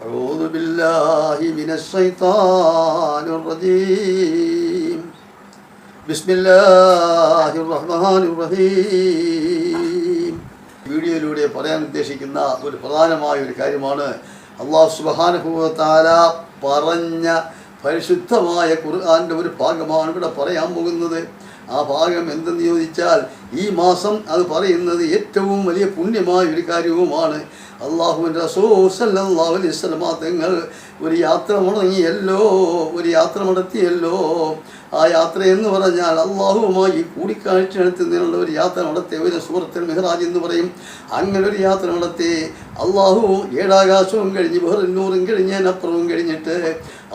أعوذ بالله من الشيطان الرجيم بسم الله الرحمن الرحيم വീഡിയോയിലൂടെ പറയാൻ ഉദ്ദേശിക്കുന്ന ഒരു പ്രധാനമായ ഒരു കാര്യമാണ് അള്ളാഹു സുബാനുഭവത്താല പറഞ്ഞ പരിശുദ്ധമായ ഖുർആാൻ്റെ ഒരു ഭാഗമാണ് ഇവിടെ പറയാൻ പോകുന്നത് ആ ഭാഗം എന്തെന്ന് ചോദിച്ചാൽ ഈ മാസം അത് പറയുന്നത് ഏറ്റവും വലിയ പുണ്യമായ ഒരു കാര്യവുമാണ്. അള്ളാഹുവിന്റെ അലൈഹി സ്വലമ തങ്ങൾ ഒരു യാത്ര മുടങ്ങിയല്ലോ ഒരു യാത്ര നടത്തിയല്ലോ. ആ യാത്ര എന്ന് പറഞ്ഞാൽ അള്ളാഹുവുമായി കൂടിക്കാഴ്ച നടത്തുന്നതിനുള്ള ഒരു യാത്ര നടത്തിയ ഒരു സുഹൃത്തിൽ മെഹ്റാജ് എന്ന് പറയും. അങ്ങനെ ഒരു യാത്ര നടത്തി. അള്ളാഹു ഏഴാകാശവും കഴിഞ്ഞ് വേറെന്നൂറും കഴിഞ്ഞ് അതിനപ്പുറവും കഴിഞ്ഞിട്ട്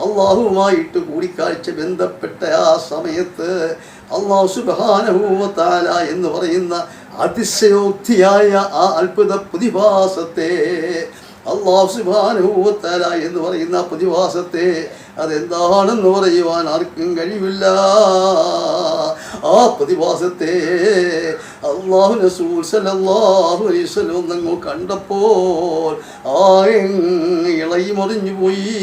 അള്ളാഹുവുമായിട്ട് കൂടിക്കാഴ്ച ബന്ധപ്പെട്ട ആ സമയത്ത് അള്ളാഹു സുബാനഹൂവത്താല എന്ന് പറയുന്ന അതിശയോക്തിയായ ആ അത്ഭുത പ്രതിഭാസത്തെ അള്ളാഹു സുബാനുഭവത്താല എന്ന് പറയുന്ന പ്രതിഭാസത്തെ അതെന്താണെന്ന് പറയുവാൻ ആർക്കും കഴിവില്ല. ആ പ്രതിഭാസത്തെ അള്ളാഹു കണ്ടപ്പോൾ ആ ഇളയി മറിഞ്ഞു പോയി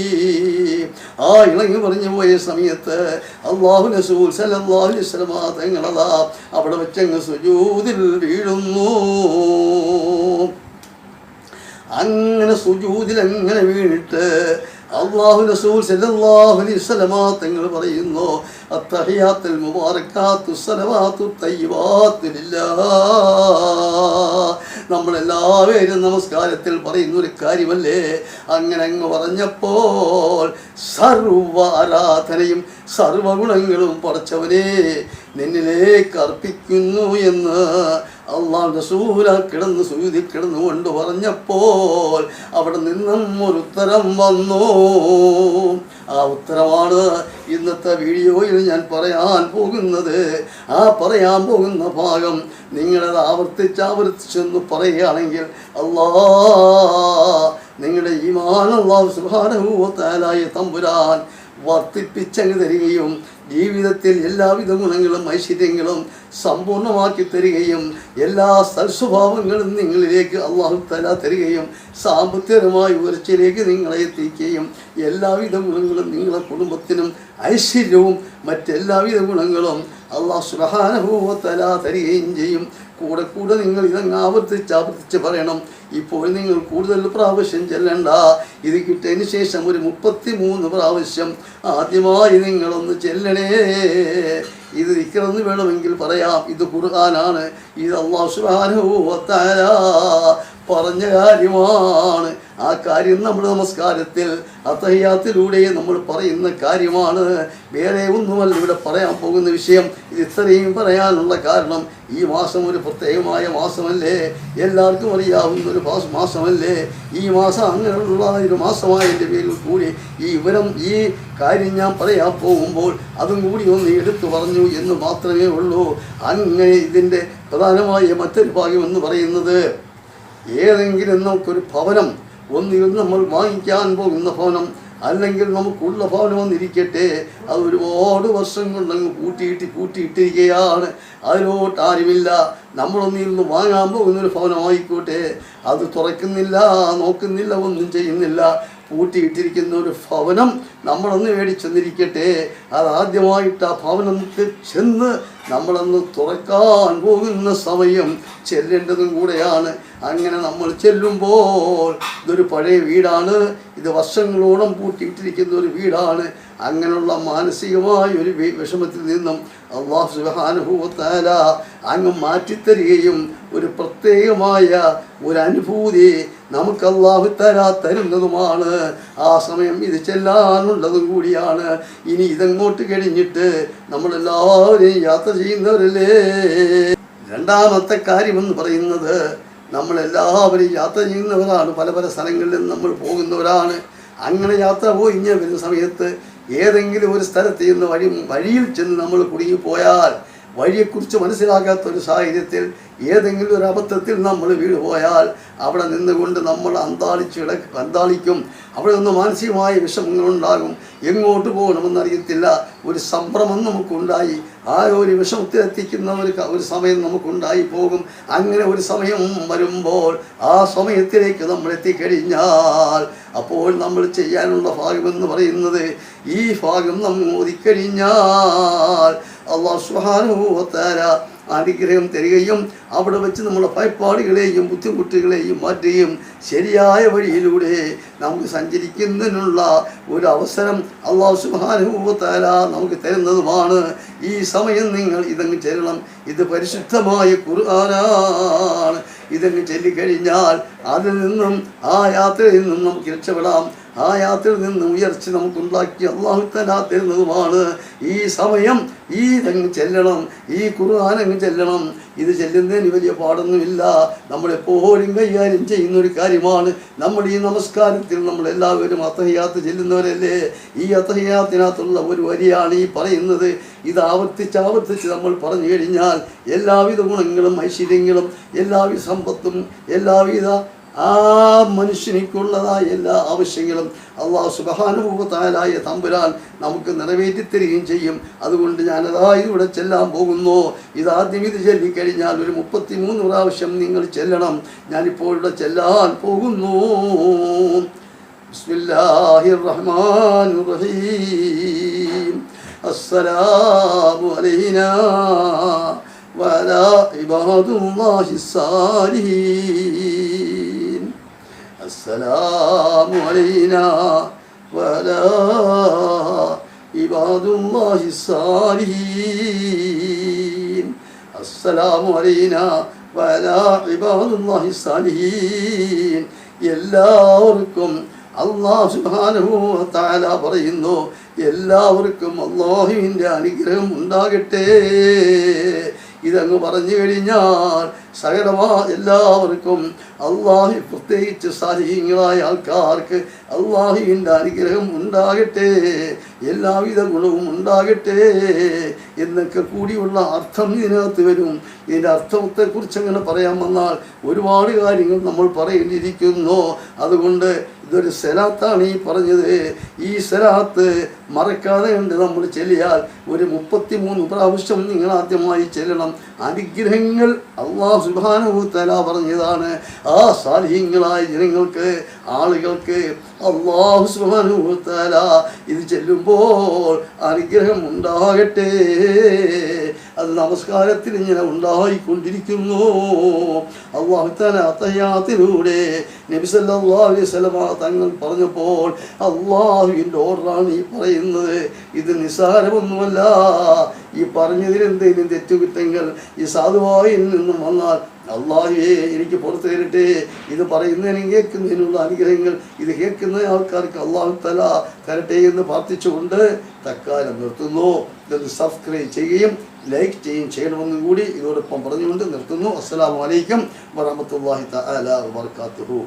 ആ ഇളകി പറഞ്ഞു പോയ സമയത്ത് അള്ളാഹു റസൂൽ സല്ലല്ലാഹു അലൈഹി വസല്ലം തങ്ങളതാ അവിടെ വെച്ചങ്ങ് സുജൂതിൽ വീഴുന്നു. അങ്ങനെ സുജൂതിൽ അങ്ങനെ വീണിട്ട് അള്ളാഹു റസൂൽ സല്ലല്ലാഹു അലൈഹി വസല്ലമ തങ്ങൾ പറയുന്നു അത്തഹിയാത്തുൽ മുബാറകാത്തു സലവാത്തു തയ്യിബാത്തു ലില്ലാഹ്. നമ്മളെല്ലാവരും നമസ്കാരത്തിൽ പറയുന്ന ഒരു കാര്യമല്ലേ? അങ്ങനെ അങ്ങ് പറഞ്ഞപ്പോൾ സർവ ആരാധനയും സർവഗുണങ്ങളും പടച്ചവനെ നിന്നിലേക്ക് അർപ്പിക്കുന്നു എന്ന് അള്ളാഹ് റസൂല കിടന്ന് സൂതി കിടന്നുകൊണ്ട് പറഞ്ഞപ്പോൾ അവിടെ നിന്നും ഒരു ഉത്തരം വന്നു. ആ ഉത്തരമാണ് ഇന്നത്തെ വീഡിയോയിൽ ഞാൻ പറയാൻ പോകുന്നത്. ആ പറയാൻ പോകുന്ന ഭാഗം നിങ്ങളത് ആവർത്തിച്ച് ആവർത്തിച്ചെന്ന് പറയുകയാണെങ്കിൽ അള്ളാ നിങ്ങളുടെ ഈമാൻ അള്ളാഹു സുഹാനഭൂവത്താലായ തമ്പുരാൻ വർദ്ധിപ്പിച്ചങ്ങ് തരികയും ജീവിതത്തിൽ എല്ലാവിധ ഗുണങ്ങളും ഐശ്വര്യങ്ങളും സമ്പൂർണമാക്കി തരികയും എല്ലാ സൽസ്വഭാവങ്ങളും നിങ്ങളിലേക്ക് അള്ളാഹു തല തരികയും സാമ്പത്തികമായ ഉയർച്ചയിലേക്ക് നിങ്ങളെ എത്തിക്കുകയും എല്ലാവിധ ഗുണങ്ങളും നിങ്ങളെ കുടുംബത്തിനും ഐശ്വര്യവും മറ്റെല്ലാവിധ ഗുണങ്ങളും അള്ളാഹു തല തരികയും ചെയ്യും. കൂടെ കൂടെ നിങ്ങൾ ഇതങ്ങ് ആവർത്തിച്ച് ആവർത്തിച്ച് പറയണം. ഇപ്പോൾ നിങ്ങൾ കൂടുതൽ പ്രാവശ്യം ചെല്ലണ്ട. ഇത് കിട്ടിയതിന് ശേഷം ഒരു മുപ്പത്തി മൂന്ന് പ്രാവശ്യം ആദ്യമായി നിങ്ങളൊന്ന് ചെല്ലണേ. ഇത് നിൽക്കണമെന്ന് വേണമെങ്കിൽ പറയാം. ഇത് ഖുർആനാണ്. ഇത് അള്ളാഹു സുബാനുഭവത്താര പറഞ്ഞ കാര്യമാണ്. ആ കാര്യം നമ്മുടെ നമസ്കാരത്തിൽ അത്തഹ്യാത്തിലൂടെ നമ്മൾ പറയുന്ന കാര്യമാണ്. വേറെ ഒന്നുമല്ല ഇവിടെ പറയാൻ പോകുന്ന വിഷയം. ഇത് ഇത്രയും പറയാനുള്ള കാരണം ഈ മാസം ഒരു പ്രത്യേകമായ മാസമല്ലേ? എല്ലാവർക്കും അറിയാവുന്ന ഒരു മാസ- മാസമല്ലേ? ഈ മാസം അങ്ങനെയുള്ള ഒരു മാസമായതിന്റെ പേരിൽ കൂടി ഈ വിവരം ഈ കാര്യം ഞാൻ പറയാൻ പോകുമ്പോൾ അതും കൂടി ഒന്ന് എടുത്തു പറഞ്ഞു എന്ന് മാത്രമേ ഉള്ളൂ. അങ്ങനെ ഇതിന്റെ പ്രധാനമായ മറ്റൊരു ഭാഗ്യം എന്ന് പറയുന്നത് ഏതെങ്കിലും നമുക്കൊരു ഭവനം ഒന്നുകിൽ നമ്മൾ വാങ്ങിക്കാൻ പോകുന്ന ഭവനം അല്ലെങ്കിൽ നമുക്കുള്ള ഭവനം ഒന്നിരിക്കട്ടെ അത് ഒരുപാട് വർഷം കൊണ്ട് അങ്ങ് പൂട്ടിയിട്ട് പൂട്ടിയിട്ടിരിക്കുകയാണ്. അതിലോട്ട് ആരുമില്ല. നമ്മളൊന്നിൽ നിന്ന് വാങ്ങാൻ പോകുന്നൊരു ഭവനമായിക്കോട്ടെ അത് തുറക്കുന്നില്ല നോക്കുന്നില്ല ഒന്നും ചെയ്യുന്നില്ല. പൂട്ടിയിട്ടിരിക്കുന്ന ഒരു ഭവനം നമ്മളൊന്ന് മേടിച്ചെന്നിരിക്കട്ടെ. അതാദ്യമായിട്ട് ആ ഭവനത്തിൽ ചെന്ന് നമ്മളൊന്ന് തുറക്കാൻ പോകുന്ന സമയം ചെല്ലേണ്ടതും കൂടെയാണ്. അങ്ങനെ നമ്മൾ ചെല്ലുമ്പോൾ ഇതൊരു പഴയ വീടാണ്. ഇത് വർഷങ്ങളോളം പൂട്ടിയിട്ടിരിക്കുന്ന ഒരു വീടാണ്. അങ്ങനെയുള്ള മാനസികമായ ഒരു വിഷമത്തിൽ നിന്നും അള്ളാഹു സുബാനുഭവത്താല അങ്ങ് മാറ്റിത്തരികയും ഒരു പ്രത്യേകമായ ഒരു അനുഭൂതി നമുക്ക് അള്ളാഹു തരാ തരുന്നതുമാണ്. ആ സമയം ഇത് ചെല്ലാനുള്ളതും കൂടിയാണ്. ഇനി ഇതങ്ങോട്ട് കഴിഞ്ഞിട്ട് നമ്മളെല്ലാവരെയും യാത്ര ചെയ്യുന്നവരല്ലേ? രണ്ടാമത്തെ കാര്യമെന്ന് പറയുന്നത് നമ്മളെല്ലാവരും യാത്ര ചെയ്യുന്നവരാണ്. പല പല സ്ഥലങ്ങളിൽ നമ്മൾ പോകുന്നവരാണ്. അങ്ങനെ യാത്ര പോയി ഇങ്ങനെ വരുന്ന സമയത്ത് ഏതെങ്കിലും ഒരു സ്ഥലത്ത് ചെന്ന് വഴി വഴിയിൽ ചെന്ന് നമ്മൾ കുടുങ്ങിപ്പോയാൽ വഴിയെക്കുറിച്ച് മനസ്സിലാക്കാത്ത ഒരു സാഹചര്യത്തിൽ ഏതെങ്കിലും ഒരു അബദ്ധത്തിൽ നമ്മൾ വീട് പോയാൽ അവിടെ നിന്നുകൊണ്ട് നമ്മൾ അന്താളിച്ച് കിട അന്താളിക്കും. അവിടെ നിന്ന് മാനസികമായ വിഷമങ്ങളുണ്ടാകും എങ്ങോട്ട് പോകണമെന്നറിയത്തില്ല ഒരു സംഭ്രമം നമുക്കുണ്ടായി. ആ ഒരു വിഷമത്തിലെത്തിക്കുന്ന ഒരു ഒരു സമയം നമുക്കുണ്ടായി പോകും. അങ്ങനെ ഒരു സമയം വരുമ്പോൾ ആ സമയത്തിലേക്ക് നമ്മൾ എത്തിക്കഴിഞ്ഞാൽ അപ്പോൾ നമ്മൾ ചെയ്യാനുള്ള ഭാഗം എന്ന് പറയുന്നത് ഈ ഭാഗം നമ്മൾ ഓതിക്കഴിഞ്ഞാൽ അള്ളാഹു സുഹാനുഭവത്താര അനുഗ്രഹം തരികയും അവിടെ വെച്ച് നമ്മളെ ഭയപ്പാടുകളെയും ബുദ്ധിമുട്ടുകളെയും മാറ്റുകയും ശരിയായ വഴിയിലൂടെ നമുക്ക് സഞ്ചരിക്കുന്നതിനുള്ള ഒരു അവസരം അള്ളാഹു സുബാനുഭവത്താല നമുക്ക് തരുന്നതുമാണ്. ഈ സമയം നിങ്ങൾ ഇതങ്ങ് ചെല്ലണം. ഇത് പരിശുദ്ധമായ ഖുർആനാണ്. ഇതങ്ങ് ചൊല്ലിക്കഴിഞ്ഞാൽ അതിൽ നിന്നും ആ യാത്രയിൽ നിന്നും നമുക്ക് രക്ഷപ്പെടാം. ആ യാത്രയിൽ നിന്ന് ഉയർച്ച നമുക്കുണ്ടാക്കി അള്ളാഹു തല തരുന്നതുമാണ്. ഈ സമയം ഈ ഇതങ്ങ് ചെല്ലണം ഈ കുറുഹാനങ്ങ് ചെല്ലണം. ഇത് ചെല്ലുന്നതിന് വലിയ പാടൊന്നുമില്ല. നമ്മളെപ്പോഴും കൈകാര്യം ചെയ്യുന്ന ഒരു കാര്യമാണ്. നമ്മുടെ ഈ നമസ്കാരത്തിൽ നമ്മൾ എല്ലാവരും അത്തഹയാത്ത് ചെല്ലുന്നവരല്ലേ? ഈ അത്തഹയാത്തിനകത്തുള്ള ഒരു വരിയാണ് ഈ പറയുന്നത്. ഇത് ആവർത്തിച്ച് ആവർത്തിച്ച് നമ്മൾ പറഞ്ഞു കഴിഞ്ഞാൽ എല്ലാവിധ ഗുണങ്ങളും ഐശ്വര്യങ്ങളും എല്ലാവിധ സമ്പത്തും എല്ലാവിധ ആ മനുഷ്യനിക്കുള്ളതായ എല്ലാ ആവശ്യങ്ങളും അള്ളാഹു സുബഹാനുഭവത്താലായ തമ്പുരാൻ നമുക്ക് നിറവേറ്റിത്തരികയും ചെയ്യും അതുകൊണ്ട് ഞാനതാ ഇവിടെ ചെല്ലാൻ പോകുന്നു ഇതാദ്യം ഇത് ചൊല്ലിക്കഴിഞ്ഞാൽ ഒരു മുപ്പത്തി മൂന്ന് പ്രാവശ്യം നിങ്ങൾ ചെല്ലണം ഞാനിപ്പോൾ ഇവിടെ ചെല്ലാൻ പോകുന്നു ബിസ്മില്ലാഹിർ റഹ്മാനിർ റഹീം അസ്സലാമു അലൈനാ وعلى عباد الله الصالحين السلام علينا وعلى عباد الله الصالحين السلام علينا وعلى عباد الله الصالحين എല്ലാവർക്കും അള്ളാഹു സുബ്ഹാനഹു തആല പറയുന്നു എല്ലാവർക്കും അള്ളാഹുവിൻ്റെ അനുഗ്രഹം ഉണ്ടാകട്ടെ ഇതങ്ങ് പറഞ്ഞു കഴിഞ്ഞാൽ സകലമാ എല്ലാവർക്കും അള്ളാഹി പ്രത്യേകിച്ച് സാഹചര്യങ്ങളായ ആൾക്കാർക്ക് അള്ളാഹിന്റെ അനുഗ്രഹം ഉണ്ടാകട്ടെ എല്ലാവിധ ഗുണവും ഉണ്ടാകട്ടെ എന്നൊക്കെ കൂടിയുള്ള അർത്ഥം ഇതിനകത്ത് വരും. ഇതിന്റെ അർത്ഥത്തെക്കുറിച്ച് അങ്ങനെ പറയാൻ വന്നാൽ ഒരുപാട് കാര്യങ്ങൾ നമ്മൾ പറയേണ്ടിയിരിക്കുന്നു. അതുകൊണ്ട് ഇതൊരു സലാത്താണ് ഈ പറഞ്ഞത്. ഈ സലാത്ത് മറക്കാതെ ഉണ്ട് നമ്മൾ ചെല്ലിയാൽ ഒരു മുപ്പത്തി മൂന്ന് പ്രാവശ്യം നിങ്ങൾ ആദ്യമായി ചെല്ലണം. അനുഗ്രഹങ്ങൾ അള്ളാഹു സുബാനുഭൂത്തല പറഞ്ഞതാണ്. ആ സാലിഹ്യങ്ങളായ ജനങ്ങൾക്ക് ആളുകൾക്ക് അള്ളാഹു സുബാനുഭൂത്തല ഇത് ചെല്ലുമ്പോൾ അനുഗ്രഹം ഉണ്ടാകട്ടെ. അത് നമസ്കാരത്തിൽ ഇങ്ങനെ ഉണ്ടായിക്കൊണ്ടിരിക്കുന്നു. അള്ളാഹുത്തല നബി നബിസല്ലാ അലൈഹി സ്വലമ തങ്ങൾ പറഞ്ഞപ്പോൾ അള്ളാഹുവിന്റെ ഓർഡറാണ് ഈ പറയുന്നത്. ഇത് നിസ്സാരമൊന്നുമല്ല. ഈ പറഞ്ഞതിൽ എന്തെങ്കിലും തെറ്റുകുറ്റങ്ങൾ ഈ സാധുവായിൽ നിന്നും വന്നാൽ അള്ളാഹുവേ എനിക്ക് പുറത്തു തരട്ടെ. ഇത് പറയുന്നതിനും കേൾക്കുന്നതിനുള്ള അനുഗ്രഹങ്ങൾ ഇത് കേൾക്കുന്ന ആൾക്കാർക്ക് അള്ളാഹു തല തരട്ടെ എന്ന് പ്രാർത്ഥിച്ചുകൊണ്ട് തക്കാലം നിർത്തുന്നു. ഇതൊന്ന് സബ്സ്ക്രൈബ് ചെയ്യുകയും ലൈക്ക് ചെയ്യുകയും ചെയ്യണമെന്നും കൂടി ഇതോടൊപ്പം പറഞ്ഞുകൊണ്ട് നിർത്തുന്നു. അസ്സലാമു അലൈക്കും വറഹമത്തല്ലാഹി തആല വബർക്കാത്തുഹു